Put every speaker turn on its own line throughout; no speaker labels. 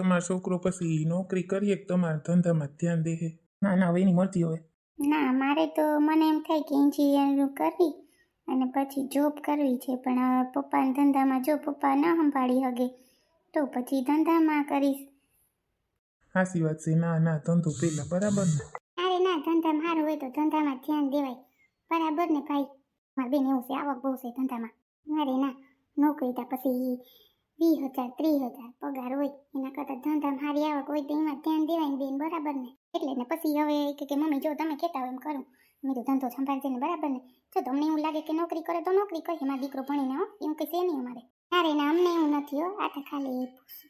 તમારો છોકરો પછી નોકરી કરીએ કે તમારા ધંધામાં ધ્યાન દે ના ના હવે એની મરજી હવે
ના મારે તો મને એમ થાય કે એન્જિનિયરિંગ કરવી અને પછી જોબ કરવી છે પણ પપ્પાના ધંધામાં જો પપ્પા ન સંભાળી શકે તો પછી ધંધામાં કરીશ
સાચી વાત છે ના ના ધંધો પેલા બરાબર ને
અરે ના ધંધામાં સારું હોય તો ધંધામાં ધ્યાન દેવાય બરાબર ને ભાઈ મારે બેન એવું છે આવક બહુ છે ધંધામાં અરે ના નોકરી તા પછી વીસ હજાર, ત્રીસ હજાર, પગાર હોય, એના કરતાં ધંધામાં સારી આવક હોય તો એમાં ધ્યાન દેવાય બેન, બરાબર ને? એટલે ને પછી હવે કે કે, મમ્મી, જો તમે કહેતા હોય એમ કરું. મેં તો ધંધો સંભાળજે ને, બરાબર ને? જો તમને એવું લાગે કે નોકરી કરે તો નોકરી કરે એમાં દીકરો ભણીને, હો, એવું કંઈ છે નહીં અમારે. અરે ના અમને એવું નથી, હો, આ તો ખાલી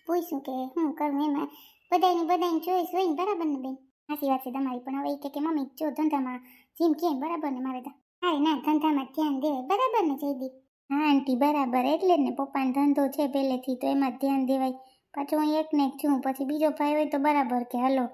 પૂછ્યું કે હું કરું એમાં બધાને બધાને ચોઈસ હોય ને, બરાબર ને બેન? સાચી વાત છે તમારી, પણ હવે એ કે મમ્મી, જો ધંધામાં જીમ કે બરાબર ને, મારે તો. અરે ના ધંધામાં ધ્યાન દેવાય, બરાબર ને, જયદીપ? હા, આંટી, બરાબર. એટલે જ ને પપ્પાનો ધંધો છે પહેલેથી, તો એમાં ધ્યાન દેવાય. પાછું હું એકને એક છું, પછી બીજો ભાઈ હોય તો બરાબર કે, હાલો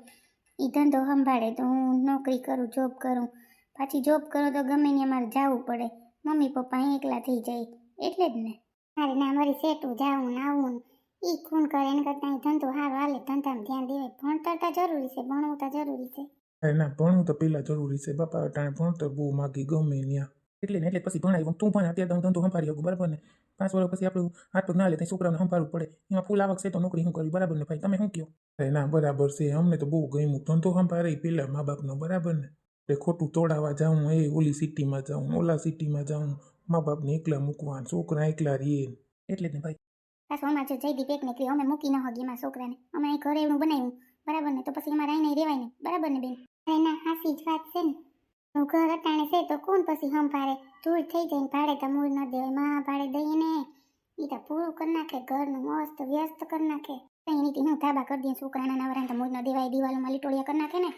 એ ધંધો સંભાળે, તો હું નોકરી કરું જોબ કરું. પાછી જોબ કરું તો ગમે ને અમારે જવું પડે. મમ્મી, પપ્પા અહીં એકલા થઈ જાય. એટલે જ ને. મારે ના મારી સેટું જાવું ને આવું ને. એ ખૂન કરે, એને કરતાં ધંધો સારો હાલે, ધંધામાં ધ્યાન દેવાય. ભણતર જરૂરી છે, ભણવું તો જરૂરી છે.
ના, ભણવું તો પેલા જરૂરી છે, બાપા ટાણે ભણતર બહુ માગી ગમે ત્યાં એટલે ને એટલે પછી ભણાવી તું ભણ અત્યારે ધંધો સંભાળી શકું બરાબર ને? પાંચ વર્ષ પછી આપણું હાથ પગ ના લે તો છોકરાઓને સંભાળવું પડે. એમાં ફૂલ આવક છે તો નોકરી શું કરવી બરાબર ને ભાઈ? તમે શું કહો? અરે ના બરાબર છે. અમને તો બહુ ગમ્યું. ધંધો સંભાળે પેલા મા બાપનો બરાબર ને? એટલે ખોટું તોડાવા જાઉં એ ઓલી સિટીમાં જાઉં ઓલા સિટીમાં જાઉં મા બાપને એકલા મૂકવા છોકરા એકલા રીએ એટલે જ ને ભાઈ.
પાછું અમારે જો જયદીપ એક નીકળી અમે મૂકી ન હોગી એમાં છોકરાને. અમે અહીં ઘરે એવું બનાવ્યું બરાબર ને? તો પછી અમારે અહીં નહીં રહેવાય ને બરાબર ને બેન? ના હાસી જ વાત છે ને. તો ઘર અટાણે છે તો કોણ પછી સંભાળે? ધૂળ થઈ જાય ને ભાડે તો મૂળ ન દેવાય, મા ભાડે દઈને. એ તો પૂરું કરી નાખે, ઘરનું મસ્ત વ્યસ્ત કરી નાખે. એની હું ધાબા કરી દઈએ છોકરાના નવરાને તો મૂળ ન દેવાય, દિવાલોમાં લીટોળિયા કરી નાખે ને.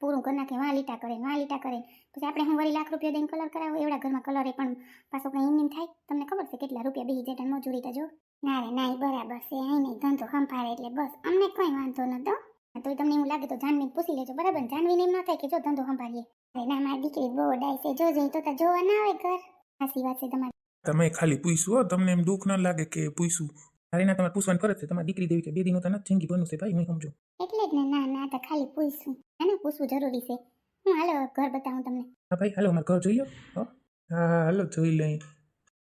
પૂરું કરી નાખે, વાં લીટા કરે વાં લીટા કરે. પછી આપણે હું વળી લાખ રૂપિયા દઈને કલર કરાવો, એવડા ઘરમાં કલર એ પણ પાછો કંઈ એમ થાય? તમને ખબર છે કેટલા રૂપિયા બીજી જેટલ મજૂરી તો જો? ના રે, ના બરાબર છે અહીં નહીં, ધંધો સંભાળે એટલે બસ. અમને કોઈ વાંધો નતો. તોય તમને એવું લાગે તો જાનવીને પૂછી લેજો બરાબર? જાનવીને એમ ના થાય કે જો ધંધો સંભાળીએ. અરે ના મારી દીકરી બહુ ડાય છે જો જઈ તો તો જોવા ના આવે ઘર. સાચી વાત છે તમારી.
તમે ખાલી પૂછ્યું હો તમને એમ દુઃખ ન લાગે કે પૂછ્યું અરે ના તમારે પૂછવાની ફરજ છે તમારી દીકરી દેવી કે બે દિનો તો નથી જિંદગી બનવું છે ભાઈ હું સમજો.
એટલે જ ને ના ના તો ખાલી પૂછશું. ના ના પૂછવું જરૂરી છે. હું હાલો ઘર બતાવું તમને.
હા ભાઈ હાલો અમારે ઘર જોઈ લો. હો. હાલો જોઈ લઈ.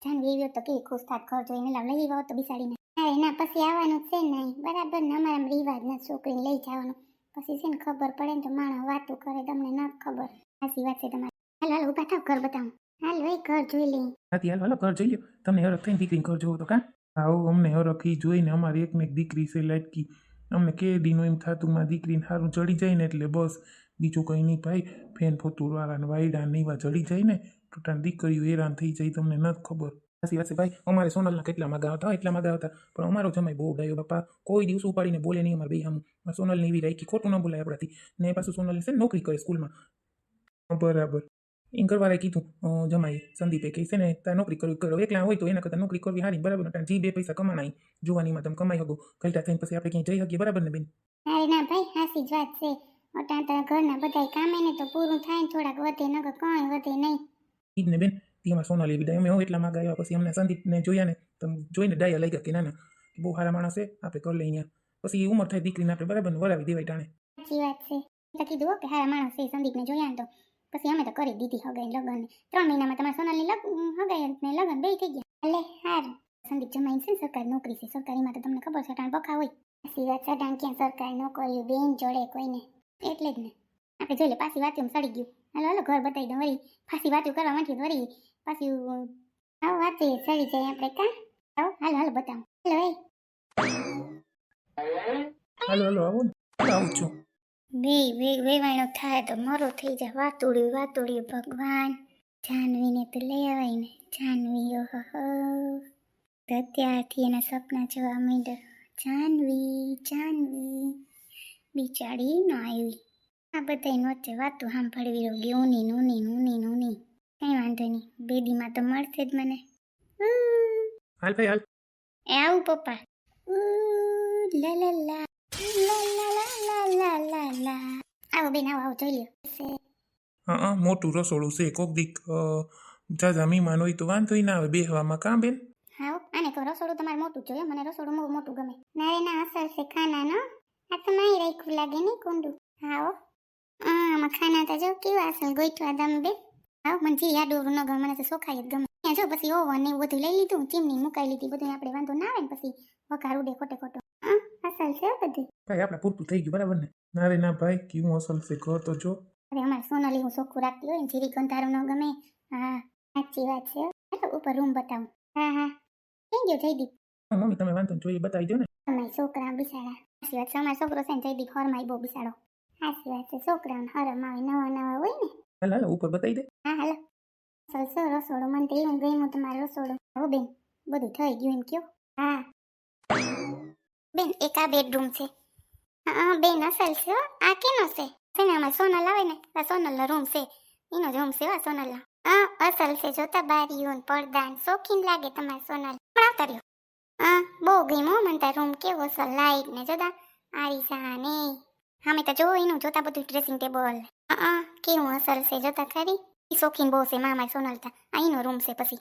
જાનવી એવી તો કેવી ખુશ થાત ઘર જોઈને લાવ લઈ આવો તો બિસાડીને. ના પછી આવવાનું છે નહીં. બરાબર ને? અમારા રિવાજ ને છોકરીને લઈ જવાનું. પછી છે ને ખબર પડે ને તો માણસ વાતું કરે, તમને ન ખબર. સાચી વાત છે તમારી. હાલ હાલ, ઊભા થાવ, ઘર બતાવું. હાલ ભાઈ ઘર જોઈ લઈ.
નથી હાલ, હાલો, ઘર જોઈ લો તમને હરખ થઈને દીકરીને ઘર જોવો તો કા? આવો, અમને હરખ જોઈને અમારી એકમેક એક દીકરી છે લાટકી અમને કે દીનું એમ થતું માં દીકરીને સારું ચડી જાય ને એટલે બસ. બીજું કંઈ નહીં ભાઈ, ફેન ફોતુર વાળા વાયડા ને એવા જડી જાય ને. ટૂટાણ દીકરીઓ હેરાન થઈ જાય, તમને નથી ખબર. સાચી વાત છે ભાઈ અમારે સોનલના કેટલા માગા હતા એટલા માગા હતા. પણ અમારો જમાઈ બહુ ડાયો બાપા. કોઈ દિવસ ઉપાડીને બોલે નહીં અમારે બે આમ સોનલને એવી રાખી ખોટું ન બોલાય આપણાથી. ને પાછું સોનલ છે નોકરી કરે સ્કૂલમાં. બરાબર. એમ કરવા કીધું જમાઈ સંદીપે કે છે ને તારે નોકરી કરવી કરો. એકલા હોય તો એના કરતાં નોકરી કરવી હારી બરાબર. ને જી બે પૈસા કમાણાય જોવાનીમાં તમે કમાઈ શકો ઘલતા થઈને પછી આપણે ક્યાંય જઈ શકીએ બરાબર ને બેન?
અરે ના ભાઈ હાસી જ વાત છે. તો ઘરના બધા કામે ને તો પૂરું થાય થોડાક વધે નકર કઈ વધે નહીં.
ઈ ને બેન તેમાં સોનાલી વિદાય અમે હો એટલા માગા આવ્યા. પછી અમને સંદીપને જોયા ને તમે જોઈને ડાયા લઈ ગયા કે ના બહુ સારા માણસ છે, આપણે કરી લઈએ પછી ઉંમર થાય દીકરીને આપણે બરાબર વરાવી દેવાય ટાણે.
સાચી વાત છે. તો કીધું કે હારા માણસ છે, સંદીપને જોયા તો. પછી અમે તો કરી દીધી હગાઈ લગ્ન ત્રણ મહિનામાં તમારા સોનાલી હગાઈ ને લગ્ન બે થઈ ગયા. એટલે હાર. સંદીપ જમાઈ છે સરકારી નોકરી છે. સરકારીમાં તો તમને ખબર છે ટાણ બખા હોય. સાચી વાત છે ટાણ ક્યાં સરકારી નોકરી બેન જોડે કોઈને. એટલે જ ને. આપણે જોઈ લે, પાછી વાતું સડી ગયું. હાલો હાલો, ઘર બતાવી દઉં વળી. પાછી વાત કરવા માંડી તો વળી પાછી આવો વાતે સડી જાય આપણે કા? આવો હાલો હાલો બતાવો. હાલો એ.
હાલો હાલો આવો આવું છું.
બે બે વેવાણો થાય તો મરો થઈ જાય. વાતુડ્યું વાતુડ્યું ભગવાન. જાનવીને તો લઈ આવાય ને. જાનવી ઓહો તો અત્યારથી એના સપના જોવા માંડ્યા. જાનવી જાનવી. બિચારી ન આવી. આ બધાય વચ્ચે વાતું સાંભળવી રહ્યો ઊની નોની નોની નૂની. કંઈ વાંધો નહીં. બેદીમાં તો મળશે જ મને.
હાલ ભાઈ હાલ.
એ આવું પપ્પા. લા લા લા. લા લા લા લા લા લા આવો બેન આવો આવો જોઈ લ્યો.
હા હા મોટું રસોડું છે. કોક દીક અ, જાજા મહેમાન હોય તો વાંધો ના આવે. બેહવામાં કાં બેન?
હા આને કહો રસોડું તમારે મોટું જોઈએ. મને રસોડું બહુ મોટું ગમે. ના રે ના અસર છે ખાના નો? રાખ્યું લાગે નહીં કુંડું. હા આમાં ખાના તો જો કેવા અસલ ગોઠવા દમ બે. આવો મને જે યાદ ઓરું ન ગમે મને તો સોખાય જ ગમે. ત્યાં જો પછી ઓવન ને બધું લઈ લીધું ચીમની મુકાઈ લીધી બધું આપણે વાંધો ના આવે ને પછી વઘાર ઉડે ખોટે ખોટો. હા અસલ છે બધી.
ભાઈ આપણે પૂરતું થઈ ગયું બરાબર ને? ના રે ના ભાઈ કેવું અસલ છે ઘર તો જો.
અરે અમારે સોનાલી હું ચોખ્ખું રાખતી હોય ને જીરી કંતારું ન ગમે. હા સાચી વાત છે ચાલો ઉપર રૂમ બતાવું. હા હા. કેમ ગયો જયદીપ.
મમ્મી તમે વાંધો જોઈએ બતાવી દો ને.
અમારા છોકરા બિસાડા સાચી વાત છે અમારો છોકરો છે ને જયદીપ હરમાય બહુ બિસાડો સાચી વાત છે છોકરાઓને હરમ આવે નવા નવા હોય ને.
હાલ ઉપર બતાવી દે.
હા, હાલો. સરસો રસોડું મને તો ગઈ હું તમારું રસોડું હો, બેન, બધું થઈ ગયું એમ કયો? હા. બેન, એક આ બેડરૂમ છે. હા બેન અસલ છે આ કેનો છે? તેને આમાં સોનલ આવે ને, આ સોનલનો રૂમ છે. એનો જ રૂમ છે આ સોનલનો. હા અસલ છે, જોતા બારીઓ ને પડદા શોખીન લાગે તમારે સોનલ. આવતા રહ્યો. હા, બહુ ગમ્યો મને તાર રૂમ કેવો અસલ લાઈટ ને, જોતા. આરીસા ને હા તો જો, એનું જોતા બધું ડ્રેસિંગ ટેબલ કેવું અસર છે જોતા ખરી શોખીન બહુ છે મામા સોનલતા અહીં રૂમ છે પછી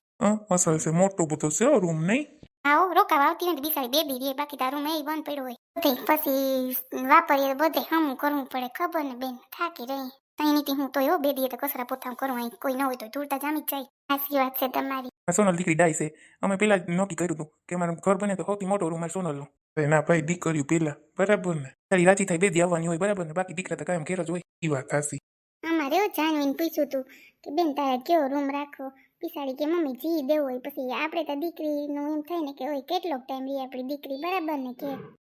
અસલ છે મોટો બધો છે રૂમ નહીં
આવો રોકાવા આવતી હોય ને બિચારી બેબી રે બાકી તારું મેં બંધ પડ્યો હોય બધે પછી વાપરીએ બધે હમું કરવું પડે ખબર ને બેન થાકી રહી નીતિ હું તો એવો બે દીએ તો કસરા પોતા કરું અહીં કોઈ ન હોય તો ધૂળતા જામી જાય સાચી વાત છે તમારી
સોનલ દીકરી ડાય છે અમે પેલા નક્કી કર્યું હતું કે મારું ઘર બને તો સૌથી મોટો રૂમ મારે સોનલનો અરે ના ભાઈ દીકરીઓ પેલા બરાબર ને તારી રાજી થાય બે દી આવવાની હોય બરાબર ને બાકી દીકરા તો કાયમ ઘેર જ હોય એ વાત હાસી
અમારે જાણવીને પૂછ્યું તું કે બેન તારે કેવો રૂમ રાખવો પિસાડી કે મમ્મી જી દેવો હોય પછી આપણે તો દીકરીનું એમ થાય ને કે હોય કેટલો ટાઈમ રહી આપણી દીકરી બરાબર ને કે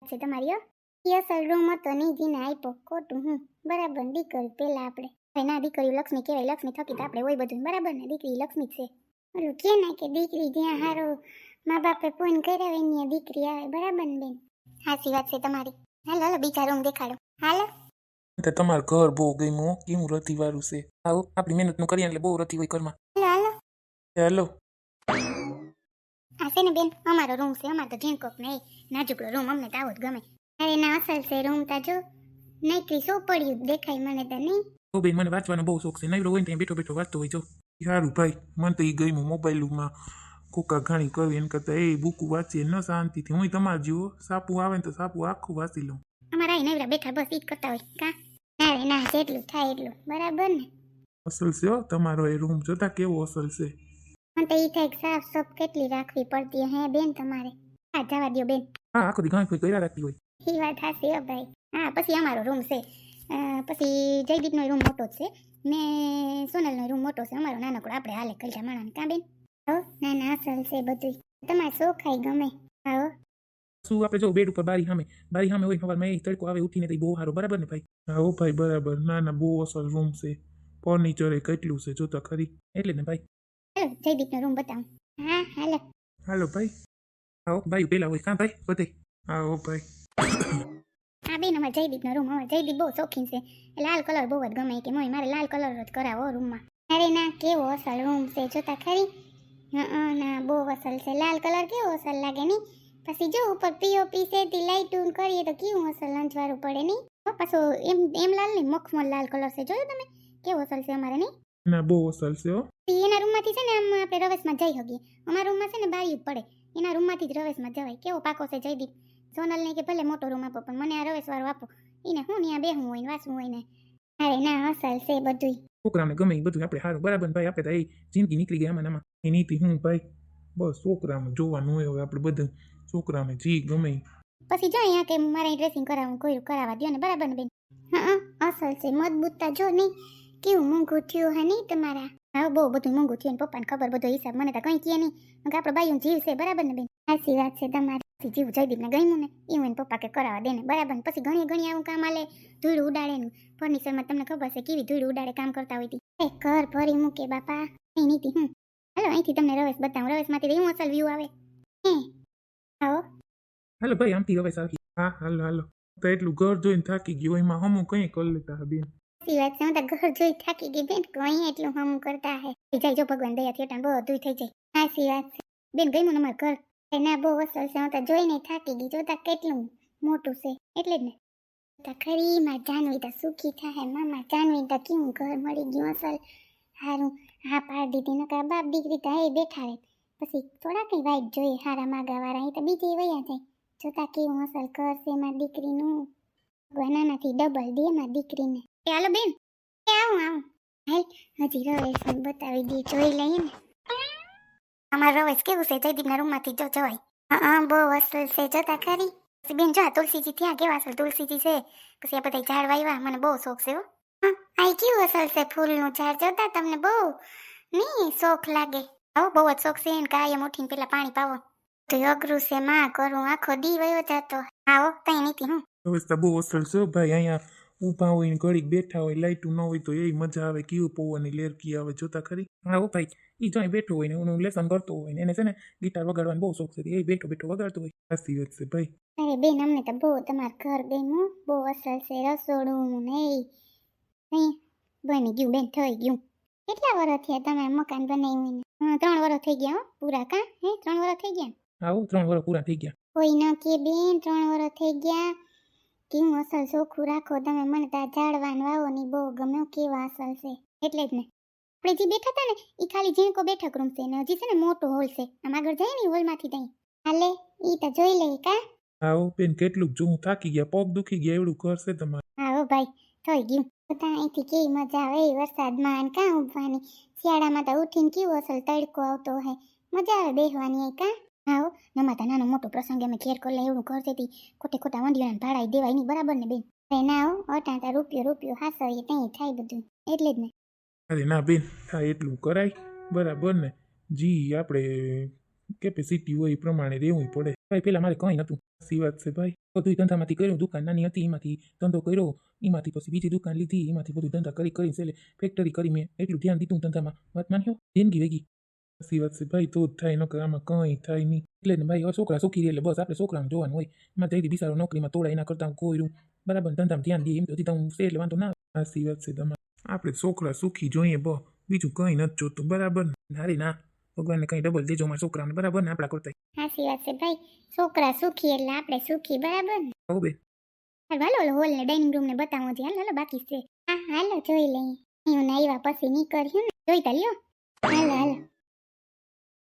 છે તમારી ઈ અસલ રૂમ હતો નહીં જીને આપ્યો ખોટું હું બરાબર દીકરી પેલા આપણે ના દીકરી લક્ષ્મી કહેવાય લક્ષ્મી થકી તો આપણે હોય બધું બરાબર ને દીકરી લક્ષ્મી છે ઓલું કે ના કે દીકરી જ્યાં હારો મા બાપે ફોન કર્યા હોય દીકરી આવે બરાબર ને બેન? સાચી વાત છે તમારી. હાલો હાલો બીજા રૂમ દેખાડો. હાલો.
તો તમારું ઘર બહુ ગમ્યું કેવું રતી વાળું છે? આવો આપણી મહેનતનું કરીએ એટલે બહુ રતી હોય ઘરમાં.
હાલો હાલો.
ચાલો
આ છે ને બેન અમારો રૂમ છે અમારે તો ઝીણકોક નહીં. નાજુકડો રૂમ અમને તો આવો જ ગમે. અરે ના અસલ છે રૂમ તા જો. નૈકરી શું પડ્યું? દેખાય મને તો નહીં.
તો બેન મને વાંચવાનો બહુ શોખ છે. નહીં હોય ને ત્યાં બેઠો બેઠો વાંચતો હોય જો. સારું ભાઈ. મને તો એ ગમ્યું મોબાઈલમાં કોકા ઘણી કરવી એને કરતા એ બુકું વાંચીએ ન શાંતિથી. હું તમારે જીવો સાપુ આવે ને તો સાપુ આખું વાંચી લઉં.
અમારા નવરા બેઠા બસ ઈ જ કરતા હોય. કા? ના રે ના જેટલું થાય એટલું. બરાબર ને?
અસલ છે હો તમારો એ રૂમ. જોતા કેવો અસલ છે.
મને તો ઈ થાય કે સાફ સફ કેટલી રાખવી પડતી હે બેન તમારે? હા જવા દયો બેન.
હા આખો દી કોઈ કર્યા રાખતી હોય.
ઈ વાત હાસી હો ભાઈ. હા પછી અમારો રૂમ છે. પછી જયદીપનો રૂમ મોટો જ છે. ને સોનલનો રૂમ મોટો છે. અમારો નાનકડો. આપણે હાલે કલજા માણાને. કા બેન? હો ના ના ચાલશે બધું તમારે શોખાય ગમે? હા
શું આપણે જો બેડ ઉપર બારી સામે બારી સામે હોય હવાર મેં તડકો આવે ઉઠીને તો બહુ સારો બરાબર ને ભાઈ? હા હો ભાઈ બરાબર. ના ના બહુ અસલ રૂમ છે. ફર્નિચર એ કેટલું છે જોતા ખરી. એટલે ને ભાઈ?
ચાલો જયદીપનો રૂમ બતાવ. હા હાલો.
હાલો ભાઈ. આવો ભાઈ પેલા હોય. કાં ભાઈ? બધે. આવો ભાઈ.
હા બેન અમારે જયદીપનો રૂમ અમારે જયદીપ બહુ શોખીન છે. લાલ કલર બહુ જ ગમે. કે મોય મારે લાલ કલર જ કરાવો રૂમમાં અરે ના કેવો અસલ રૂમ છે જોતા ખરી? હં ના બહુ અસલ છે. લાલ કલર કેવો અસલ લાગે નહીં? પછી જો ઉપર પીઓપી છે તે લાઇટું કરીએ તો કેવું અસલ? લંચવાળું પડે નહીં? પાછો એમ એમ લાલ નહીં મખમલ લાલ કલર છે. જોયું તમે? કેવો અસલ છે અમારે નહીં?
ના બહુ અસલ છે
એના રૂમમાંથી છે ને આમ આપણે રવેશમાં જઈ શકીએ અમારા રૂમમાં છે ને બારી પડે. એના રૂમમાંથી જ રવેશમાં જવાય. કેવો પાકો છે જયદીપ? સોનલને કે ભલે મોટો રૂમ આપો પણ મને આ રવેશવાળો આપો. એને હું ત્યાં બેહવું હોય ને વાંચવું હોય ને. અરે ના અસલ છે બધુંય.
છોકરાને ગમે એ બધું આપણે સારું બરાબર ભાઈ, આપણે તો એ જિંદગી નીકળી ગઈ આમાં આમાં. એ નીતિ હું ભાઈ, બસ છોકરામાં જોવાનું હોય હવે આપણે બધું. છોકરાને જી ગમે.
પછી જો અહીંયા કે મારે ડ્રેસિંગ કરાવવું, કોઈ કરાવવા દો ને. બરાબર ને બેન? હા અસલ છે. મજબૂતતા જો નહીં. કેવું મોંઘું થયું હે નહીં તમારા? હા, બહુ બધું મોંઘું થયું ને પપ્પાને ખબર બધો હિસાબ. મને તો કંઈ કહે નહીં. આપણો બાયું જીવ છે બરાબર ને બેન? સાચી વાત છે તમારી. પછી જીવ જયદીપને ગમ્યું ને એવું એને પપ્પા કે કરાવવા દે ને. બરાબર ને? પછી ઘણી ઘણી આવું કામ આલે ધૂળ ઉડાડે ને ફર્નિચરમાં તમને ખબર છે કેવી ધૂળ ઉડાડે કામ કરતા હોય એ ઘર ભરી મૂકે બાપા. નહીં નીતિ હું હાલો અહીંથી તમને રવેશ બતાવું. રવેશમાંથી એવું અસલ વ્યૂ આવે. હે? આવો.
હાલો ભાઈ આમથી રવેશ આવી. હા હાલો હાલો. તો એટલું ઘર જોઈને થાકી ગયું એમાં હમું કંઈ કરી લેતા હા બેન?
સાચી વાત છે હું તો ઘર જોઈ થાકી ગઈ બેન. કોઈ એટલું હમ કરતા હે. જાય જો ભગવાન દયા થયો બધું થઈ જાય. સાચી વાત છે. બેન ગઈ મને અમારું ઘર? એના બહુ અસલ છે. હું તો જોઈને થાકી ગઈ. જોતા કેટલું મોટું છે. એટલે જ ને. તો ખરી માં જાનવી તો સુખી થાય. મામા જાનવી તો કેવું ઘર મળી ગયું અસલ. હારું, હા પાડી દીધી. નકર બાપ દીકરી તો એ બેઠા રહે. પછી થોડા કઈ વાઈટ જોઈએ. હારા માગા વાળા. એ તો બીજે વયા જાય. જોતા કેવું અસલ ઘર છે મારી દીકરીનું. ભગવાન ડબલ દે મારી દીકરીને. એ હાલો બેન. એ આવું આવું. હાલ, હજી રવેશ બતાવી દે. જોઈ લઈએ ને. અમાર રવેશ કેવું છે જયદીપના રૂમમાંથી જો જવાય. હા બહુ અસલ છે જોતા ખરી. બેન, જો તુલસીજી ત્યાં કેવા અસલ તુલસીજી છે? પછી આ બધા ઝાડ વાવ્યા મને બહુ શોખ છે હો. આ કેવું અસલ છે ફૂલનું ઝાડ? જોતા તમને બહુ ની શોખ લાગે. આવો બહુ જ શોખ છે એને કાયમ ઉઠીને પેલા પાણી પાવો. તો અઘરું છે, માં કરું, આખો દી વયો જતો. આવો કઈ નથી હું.
બહુ અસલ છે ભાઈ, અહીંયા. ઊભા હોય ને ઘડીક બેઠા હોય લાઇટું ન હોય તો એ મજા આવે કેવું પવનની લેરકી આવે જોતા ખરી. હા ઓ ભાઈ એ જો બેઠો હોય ને એનું લેસન કરતો હોય ને એને છે ને ગિટાર વગાડવાનો બહુ શોખ છે એ બેઠો બેઠો વગાડતો હોય. સાચી વાત છે ભાઈ.
અરે બેન અમને તો બહુ તમારું ઘર ગમ્યું બહુ અસલ છે રસોડું ને નહીં બની ગયું બેન થઈ ગયું. કેટલા વર્ષ થયા તમે મકાન બનાવ્યું ને ત્રણ વર્ષ થઈ ગયા હો પૂરા કા? હે ત્રણ વર્ષ થઈ ગયા?
આવું ત્રણ વર્ષ પૂરા થઈ ગયા.
કોઈ ન કે બેન ત્રણ વર્ષ થઈ ગયા. કેવું અસલ ચોખ્ખું રાખો તમે મને તો આ ઝાડવાન વાવો ની બહુ ગમે હો, કેવા અસલ છે. એટલે જ ને. આપણે જે બેઠા હતા ને એ ખાલી ઝીણકો બેઠક રૂમ છે ને હજી છે ને મોટો હોલ છે. આમ આગળ જઈએ ને હોલમાંથી તઈ. હાલે ઈ તો જોઈ લઈએ કા?
આવો બેન કેટલું જો હું થાકી ગયા પગ દુખી ગયા એવડું કરશે તમારે.
હા ભાઈ થઈ ગયું. બધા અહીંથી કેવી મજા આવે એ વરસાદમાં અને કાં ઊભવાની શિયાળામાં તો ઉઠીને કેવો અસલ તડકો આવતો હોય. મજા આવે બેસવાની અહીં કાં? હા નમાતા નાનો મોટો પ્રસંગ અમે ઘેર કરી લે એવડું કરતી હતી ખોટે ખોટા વાંધીઓને ભાડાઈ દેવાય નહીં, બરાબર ને બેન? અરે ના હો અટાતા રૂપિયો રૂપિયો હાસવીએ ત્યાં થાય બધું, એટલે જ ને.
અરે ના બેન, થાય એટલું કરાય, બરાબર ને? જી, આપણે કેપેસિટી હોય એ પ્રમાણે રહેવું પડે. ભાઈ, પેલા મારે કંઈ નહોતું. સી વાત છે ભાઈ. બધું ધંધામાંથી કર્યું, દુકાન નાની હતી, એમાંથી ધંધો કર્યો, એમાંથી પછી બીજી દુકાન લીધી, એમાંથી બધું ધંધા કરી કરી છેલ્લે ફેક્ટરી કરી મેં, એટલું ધ્યાન દીધું ધંધામાં. વાત માન્યો? જિંદગી વેગી. છે ભાઈ તો જ થાય નકર આમાં કંઈ થાય નહીં એટલે ને ભાઈ છોકરા સુખી રહે એટલે બસ આપણે છોકરાને જોવાનું હોય એમાં જઈ બિચારો નોકરીમાં તોડા એના કરતાં કોઈ રહ્યું બરાબર ધંધામાં ધ્યાન દઈએ એમ તો હું છે એટલે વાંધો ના આવે. સાચી વાત છે તમારે આપણે છોકરા સુખી જોઈએ બ બીજું કંઈ નથી જોતું બરાબર ને નારી ના ભગવાનને કંઈ ડબલ દેજો મારા છોકરાને બરાબર ને આપણા કરતા
સાચી વાત છે ભાઈ છોકરા સુખી એટલે આપણે સુખી બરાબર ને
હો બે
હાલ હાલો ને ડાઇનિંગ રૂમ ને બતાવો છે હાલો બાકી છે હા હાલો જોઈ લઈએ હું આવ્યા પછી નીકળ્યું ને જોઈ તા લ્યો હાલો